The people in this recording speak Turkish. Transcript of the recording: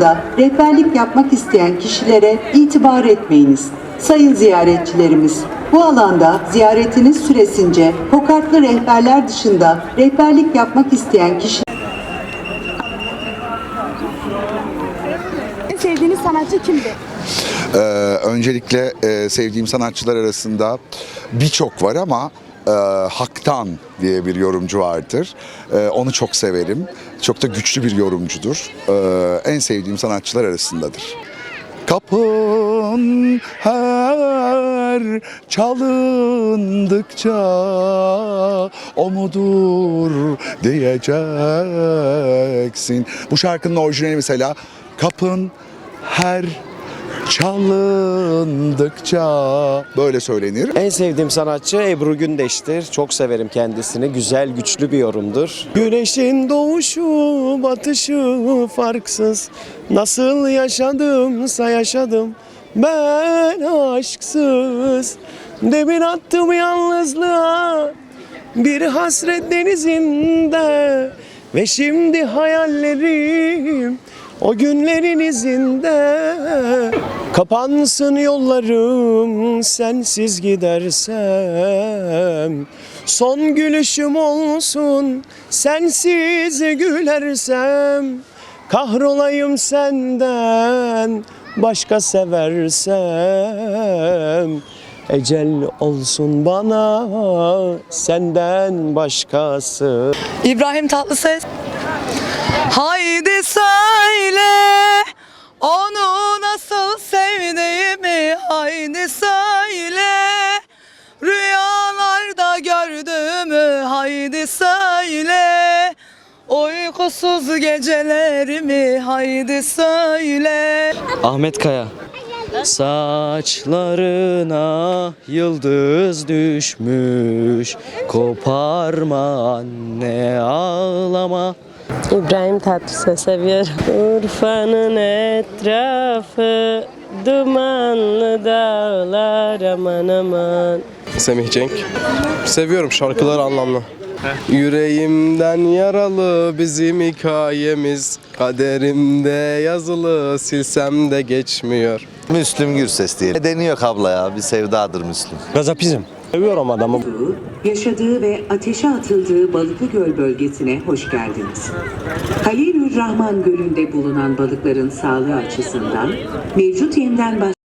da rehberlik yapmak isteyen kişilere itibar etmeyiniz. Sayın ziyaretçilerimiz, bu alanda ziyaretiniz süresince kokartlı rehberler dışında rehberlik yapmak isteyen kişi En sevdiğiniz sanatçı kimdi? Ee, öncelikle e, sevdiğim sanatçılar arasında birçok var ama e, Haktan diye bir yorumcu vardır. E, onu çok severim. Çok da güçlü bir yorumcudur. E, en sevdiğim sanatçılar arasındadır. Kapın her çalındıkça o mudur diyeceksin. Bu şarkının orijinali mesela kapın her çalındıkça böyle söylenir. En sevdiğim sanatçı Ebru Gündeş'tir. Çok severim kendisini. Güzel, güçlü bir yorumdur. Güneşin doğuşu, batışı farksız. Nasıl yaşadımsa yaşadım. Ben aşksız. Demin attım yalnızlığa. Bir hasret denizinde. Ve şimdi hayallerim o günlerin izinde Kapansın yollarım sensiz gidersem. Son gülüşüm olsun sensiz gülersem. Kahrolayım senden başka seversem. Ecel olsun bana senden başkası. İbrahim Tatlıses. Haydi söyle onu nasıl sevdiğimi haydi söyle. Rüyalarda gördüğümü haydi söyle. Uykusuz gecelerimi haydi söyle. Ahmet Kaya. Saçlarına yıldız düşmüş. Koparma anne ağlama İbrahim Tatlıses seviyorum. Urfa'nın etrafı dumanlı dağlar aman aman. Semih Cenk. Seviyorum şarkılar anlamlı. Yüreğimden yaralı bizim hikayemiz Kaderimde yazılı silsem de geçmiyor Müslüm Gürses diye. Nedeni yok abla ya. Bir sevdadır Müslüm. Gazapizm Seviyorum adamı yaşadığı ve ateşe atıldığı Balıklıgöl bölgesine hoş geldiniz. Halilürrahman Gölü'nde bulunan balıkların sağlığı açısından mevcut yemden başka